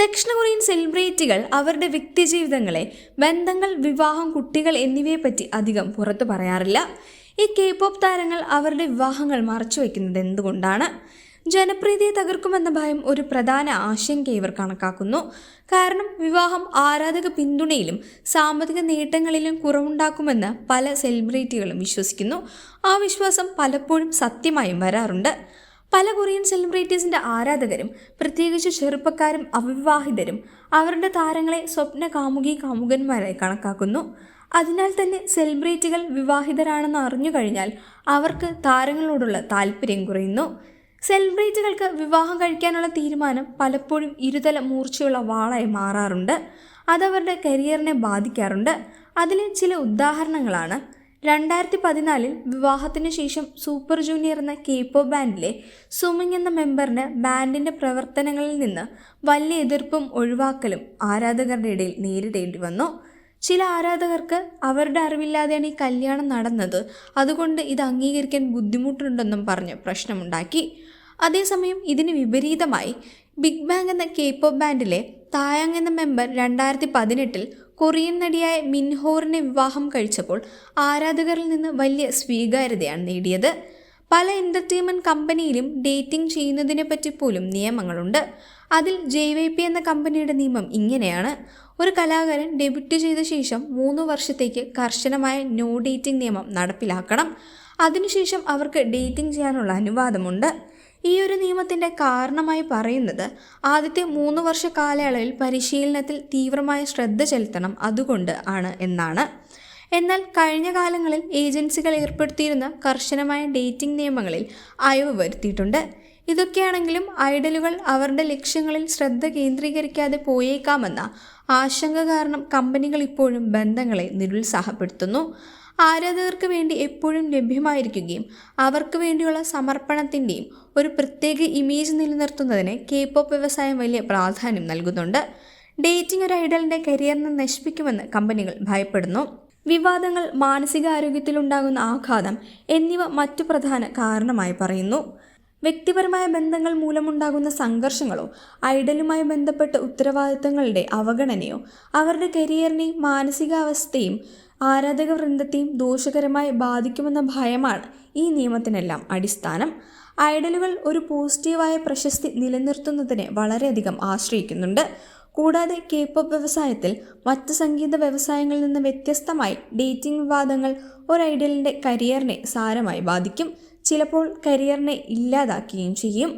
ദക്ഷിണ കൊറിയൻ സെലിബ്രിറ്റികൾ അവരുടെ വ്യക്തിജീവിതങ്ങളെ ബന്ധങ്ങൾ വിവാഹം കുട്ടികൾ എന്നിവയെപ്പറ്റി അധികം പുറത്തു പറയാറില്ല. ഈ കെ പോപ്പ് താരങ്ങൾ അവരുടെ വിവാഹങ്ങൾ മറച്ചു വയ്ക്കുന്നത് എന്തുകൊണ്ടാണ്? ജനപ്രീതിയെ തകർക്കുമെന്ന ഭയം ഒരു പ്രധാന ആശങ്ക ഇവർ കണക്കാക്കുന്നു. കാരണം വിവാഹം ആരാധക പിന്തുണയിലും സാമ്പത്തിക നേട്ടങ്ങളിലും കുറവുണ്ടാക്കുമെന്ന് പല സെലിബ്രിറ്റികളും വിശ്വസിക്കുന്നു. ആ വിശ്വാസം പലപ്പോഴും സത്യമായും വരാറുണ്ട്. പല കൊറിയൻ സെലിബ്രിറ്റീസിന്റെ ആരാധകരും പ്രത്യേകിച്ച് ചെറുപ്പക്കാരും അവിവാഹിതരും അവരുടെ താരങ്ങളെ സ്വപ്ന കാമുകി കാമുകന്മാരായി കണക്കാക്കുന്നു. അതിനാൽ തന്നെ സെലിബ്രിറ്റികൾ വിവാഹിതരാണെന്ന് അറിഞ്ഞു കഴിഞ്ഞാൽ അവർക്ക് താരങ്ങളോടുള്ള താല്പര്യം കുറയുന്നു. സെലിബ്രിറ്റികൾക്ക് വിവാഹം കഴിക്കാനുള്ള തീരുമാനം പലപ്പോഴും ഇരുതല മൂർച്ചയുള്ള വാളായി മാറാറുണ്ട്. അതവരുടെ കരിയറിനെ ബാധിക്കാറുണ്ട്. അതിലെ ചില ഉദാഹരണങ്ങളാണ്. രണ്ടായിരത്തി പതിനാലിൽ വിവാഹത്തിന് ശേഷം സൂപ്പർ ജൂനിയർ എന്ന കേപ്പോ ബാൻഡിലെ സുമിങ് എന്ന മെമ്പറിന് ബാൻഡിന്റെ പ്രവർത്തനങ്ങളിൽ നിന്ന് വലിയ എതിർപ്പും ഒഴിവാക്കലും ആരാധകരുടെ ഇടയിൽ നേരിടേണ്ടി വന്നു. ചില ആരാധകർക്ക് അവരുടെ അറിവില്ലാതെയാണ് ഈ കല്യാണം നടന്നത്. അതുകൊണ്ട് ഇത് അംഗീകരിക്കാൻ ബുദ്ധിമുട്ടുണ്ടെന്നും പറഞ്ഞ് പ്രശ്നമുണ്ടാക്കി. അതേസമയം ഇതിന് വിപരീതമായി ബിഗ് ബാങ് എന്ന കേപ്പോ ബാൻഡിലെ തായാങ് എന്ന മെമ്പർ രണ്ടായിരത്തി പതിനെട്ടിൽ കൊറിയൻ നടിയായ മിൻഹോറിനെ വിവാഹം കഴിച്ചപ്പോൾ ആരാധകരിൽ നിന്ന് വലിയ സ്വീകാര്യതയാണ് നേടിയത്. പല എന്റർടൈൻമെന്റ് കമ്പനിയിലും ഡേറ്റിംഗ് ചെയ്യുന്നതിനെ പറ്റി പോലും നിയമങ്ങളുണ്ട്. അതിൽ ജെ വൈ പി എന്ന കമ്പനിയുടെ നിയമം ഇങ്ങനെയാണ്. ഒരു കലാകാരൻ ഡെബ്യൂട്ട് ചെയ്ത ശേഷം മൂന്ന് വർഷത്തേക്ക് കർശനമായ നോ ഡേറ്റിംഗ് നിയമം നടപ്പിലാക്കണം. അതിനുശേഷം അവർക്ക് ഡേറ്റിംഗ് ചെയ്യാനുള്ള അനുവാദമുണ്ട്. ഈ ഒരു നിയമത്തിന്റെ കാരണമായി പറയുന്നത് ആദ്യത്തെ മൂന്ന് വർഷ കാലയളവിൽ പരിശീലനത്തിൽ തീവ്രമായ ശ്രദ്ധ ചെലുത്തണം അതുകൊണ്ട് ആണ് എന്നാണ്. എന്നാൽ കഴിഞ്ഞ കാലങ്ങളിൽ ഏജൻസികൾ ഏർപ്പെടുത്തിയിരുന്ന കർശനമായ ഡേറ്റിംഗ് നിയമങ്ങളിൽ അയവ് വരുത്തിയിട്ടുണ്ട്. ഇതൊക്കെയാണെങ്കിലും ഐഡലുകൾ അവരുടെ ലക്ഷ്യങ്ങളിൽ ശ്രദ്ധ കേന്ദ്രീകരിക്കാതെ പോയേക്കാമെന്ന ആശങ്ക കാരണം കമ്പനികൾ ഇപ്പോഴും ബന്ധങ്ങളെ നിരുത്സാഹപ്പെടുത്തുന്നു. ആരാധകർക്ക് വേണ്ടി എപ്പോഴും ലഭ്യമായിരിക്കുകയും അവർക്ക് വേണ്ടിയുള്ള സമർപ്പണത്തിന്റെയും ഒരു പ്രത്യേക ഇമേജ് നിലനിർത്തുന്നതിന് കെ പോപ്പ് വ്യവസായം വലിയ പ്രാധാന്യം നൽകുന്നുണ്ട്. ഡേറ്റിംഗ് ഒരു ഐഡലിന്റെ കരിയറിനെ നശിപ്പിക്കുമെന്ന് കമ്പനികൾ ഭയപ്പെടുന്നു. വിവാദങ്ങൾ മാനസികാരോഗ്യത്തിലുണ്ടാകുന്ന ആഘാതം എന്നിവ മറ്റു പ്രധാന കാരണമായി പറയുന്നു. വ്യക്തിപരമായ ബന്ധങ്ങൾ മൂലമുണ്ടാകുന്ന സംഘർഷങ്ങളോ ഐഡലുമായി ബന്ധപ്പെട്ട ഉത്തരവാദിത്തങ്ങളുടെ അവഗണനയോ അവരുടെ കരിയറിനെയും മാനസികാവസ്ഥയും ആരാധക വൃന്ദത്തെയും ദോഷകരമായി ബാധിക്കുമെന്ന ഭയമാണ് ഈ നിയമത്തിനെല്ലാം അടിസ്ഥാനം. ഐഡലുകൾ ഒരു പോസിറ്റീവായ പ്രശസ്തി നിലനിർത്തുന്നതിനെ വളരെയധികം ആശ്രയിക്കുന്നുണ്ട്. കൂടാതെ കെ പോപ്പ് വ്യവസായത്തിൽ മറ്റ് സംഗീത വ്യവസായങ്ങളിൽ നിന്ന് വ്യത്യസ്തമായി ഡേറ്റിംഗ് വിവാദങ്ങൾ ഒരു ഐഡലിന്റെ കരിയറിനെ സാരമായി ബാധിക്കും. ചിലപ്പോൾ കരിയറിനെ ഇല്ലാതാക്കുകയും ചെയ്യും.